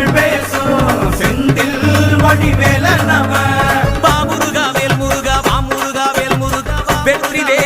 தமிழ் பேசும். செந்தில் வடிவேல நம பாமுருகா வேல் முருகா வாமுருகா வேல் முருகா வெற்றி வே